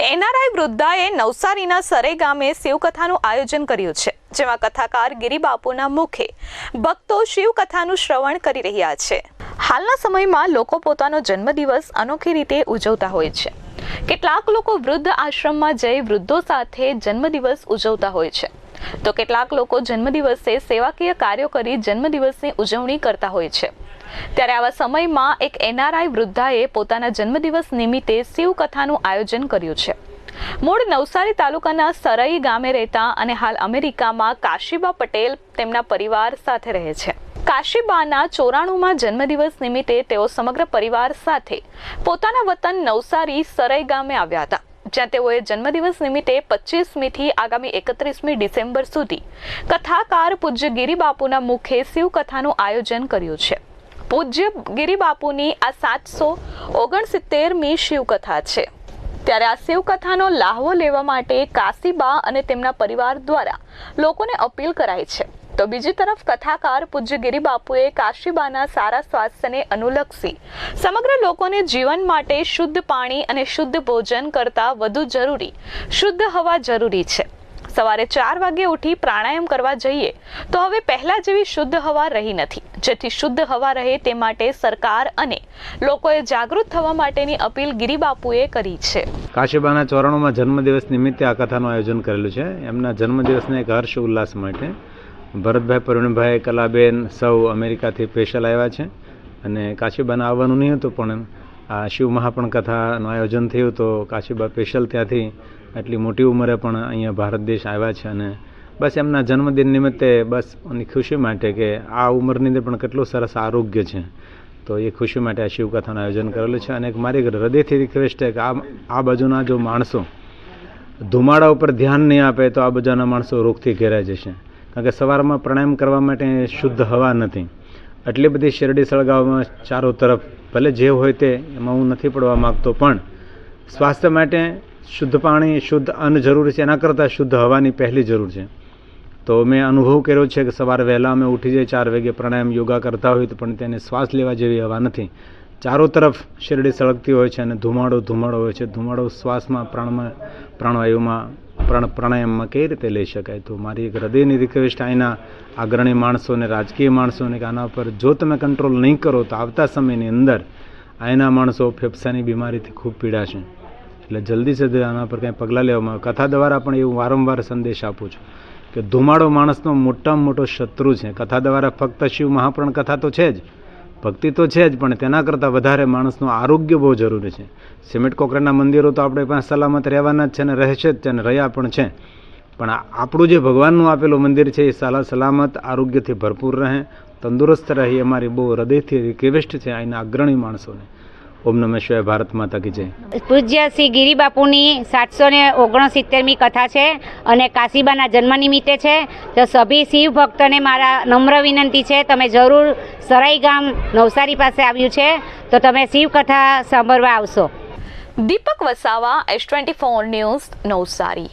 NRI વૃદ્ધાએ નવસારીના સરે ગામે શિવકથાનું આયોજન કર્યું છે, જેમાં કથાકાર ગિરિબાપુના મુખે ભક્તો શિવકથાનું શ્રવણ કરી રહ્યા છે. હાલના સમયમાં લોકો પોતાનો જન્મદિવસ અનોખી રીતે ઉજવતા હોય છે. કેટલાક લોકો વૃદ્ધ આશ્રમમાં જઈ વૃદ્ધો સાથે જન્મદિવસ ઉજવતા હોય છે. તો કેટલાક લોકો જન્મદિવસે સેવાકીય કાર્યો કરી જન્મદિવસની ઉજવણી કરતા હોય છે. ત્યારે આવા સમયમાં એક એનઆરઆઈ વૃદ્ધાએ પોતાના જન્મદિવસ નિમિત્તે શિવકથાનું આયોજન કર્યું છે. મૂળ નવસારી તાલુકાના સરઈ ગામે રહેતા અને હાલ અમેરિકામાં કાશીબા પટેલ તેમના પરિવાર સાથે રહે છે. કાશીબાના ચોરાણુંમાં જન્મદિવસ નિમિત્તે તેઓ સમગ્ર પરિવાર સાથે પોતાના વતન નવસારી સરઈ ગામે આવ્યા હતા, જ્યાં તેઓએ જન્મદિવસ નિમિત્તે પચીસમીથી આગામી એકત્રીસમી ડિસેમ્બર સુધી કથાકાર પૂજ્ય ગિરિબાપુના મુખે શિવકથાનું આયોજન કર્યું છે. પૂજ્ય ગિરિબાપુની આ સાતસો ઓગણસિત્તેરમી શિવકથા છે. ત્યારે આ શિવકથાનો લાહવો લેવા માટે કાશીબા અને તેમના પરિવાર દ્વારા લોકોને અપીલ કરાઈ છે. તો બીજી તરફ કથાકાર પૂજ્ય ગિરિબાપુએ કાશીબાના સારા સ્વાસ્થ્યને અનુલક્ષી સમગ્ર લોકોને જીવન માટે શુદ્ધ પાણી અને શુદ્ધ ભોજન કરતાં વધુ જરૂરી, શુદ્ધ હવા જરૂરી છે. સવારે ચાર વાગે ઉઠી પ્રાણાયામ કરવા જઈએ, તો હવે પહેલા જેવી શુદ્ધ હવા રહી નથી. જેથી શુદ્ધ હવા રહે તે માટે સરકાર અને લોકોએ જાગૃત થવા માટેની અપીલ ગિરિબાપુએ કરી છે. કાશીબાના ચોરાણુંમાં જન્મદિવસ નિમિત્તે આ કથાનું આયોજન કરેલું છે. એમના જન્મદિવસને એક હર્ષ ઉલ્લાસ માટે ભરતભાઈ પ્રવીણભાઈ કલાબેન સૌ અમેરિકાથી સ્પેશિયલ આવ્યા છે અને કાશીબાના આવવાનું નહીં હતું, પણ આ શિવ મહાપણ કથાનું આયોજન થયું તો કાશીબા સ્પેશિયલ ત્યાંથી આટલી મોટી ઉંમરે પણ અહીંયા ભારત દેશ આવ્યા છે અને બસ એમના જન્મદિન નિમિત્તે બસ એની ખુશી માટે કે આ ઉંમરની અંદર પણ કેટલું સરસ આરોગ્ય છે. તો એ ખુશી માટે આ શિવકથાનું આયોજન કરેલું છે અને મારી હૃદયથી રિક્વેસ્ટ છે કે આ આ બાજુના જો માણસો ધુમાડા ઉપર ધ્યાન નહીં આપે તો આ બધાના માણસો રોગથી ઘેરાઈ જશે. કારણ કે સવારમાં પ્રાણાયામ કરવા માટે શુદ્ધ હવા નથી. આટલી બધી શેરડી સળગાવવામાં ચારો તરફ ભલે જે હોય તે, એમાં હું નથી પડવા માગતો પણ સ્વાસ્થ્ય માટે શુદ્ધ પાણી, શુદ્ધ અન્ન જરૂરી છે, એના કરતાં શુદ્ધ હવાની પહેલી જરૂર છે. તો મેં અનુભવ કર્યો છે કે સવારે વહેલા અમે ઉઠી જઈએ ચાર વાગે પ્રાણાયામ, યોગા કરતા હોય તો પણ તેને શ્વાસ લેવા જેવી હવા નથી. ચારો તરફ શેરડી સળગતી હોય છે અને ધુમાડો ધુમાડો હોય છે. ધુમાડો શ્વાસમાં, પ્રાણમાં, પ્રાણવાયુમાં, પ્રાણ, પ્રાણાયામમાં કઈ રીતે લઈ શકાય? તો મારી એક હૃદયની રિક્વેસ્ટ અહીંના અગ્રણી માણસોને રાજકીય માણસોને કે આના પર જો તમે કંટ્રોલ નહીં કરો તો આવતા સમયની અંદર અહીંના માણસો ફેફસાની બીમારીથી ખૂબ પીડાશે. એટલે જલ્દી જલ્દી આના પર કંઈ પગલાં લેવામાં કથા દ્વારા પણ એવું વારંવાર સંદેશ આપું છું કે ધુમાડો માણસનો મોટામાં મોટો શત્રુ છે. કથા દ્વારા ફક્ત શિવ મહાપ્રણ કથા તો છે જ. ભક્તિ તો છે જ, પણ તેના કરતાં વધારે માણસનું આરોગ્ય બહુ જરૂરી છે. સિમેન્ટ કોકરાના મંદિરો તો આપણે પાસે સલામત રહેવાના જ છે ને રહેશે જ છે ને રહ્યા પણ છે. પણ આપણું જે ભગવાનનું આપેલું મંદિર છે, એ સાલા સલામત, આરોગ્યથી ભરપૂર રહે, તંદુરસ્ત રહે અમારી બહુ હૃદયથી રિક્વેસ્ટ છે અહીંના અગ્રણી માણસોને. ઓમ નમઃ શિવાય ભારત માતા કી જય. પૂજ્ય શ્રી ગિરિબાપુની સાતસો ને ઓગણસિત્તેરમી કથા છે અને કાશીબાના જન્મ નિમિત્તે છે. તો સભી શિવ ભક્તોને મારા નમ્ર વિનંતી છે તમે જરૂર સરાઈ ગામ નવસારી પાસે આવ્યું છે તો તમે શિવ કથા સાંભળવા આવશો. Deepak Vasava S twenty four news Navsari.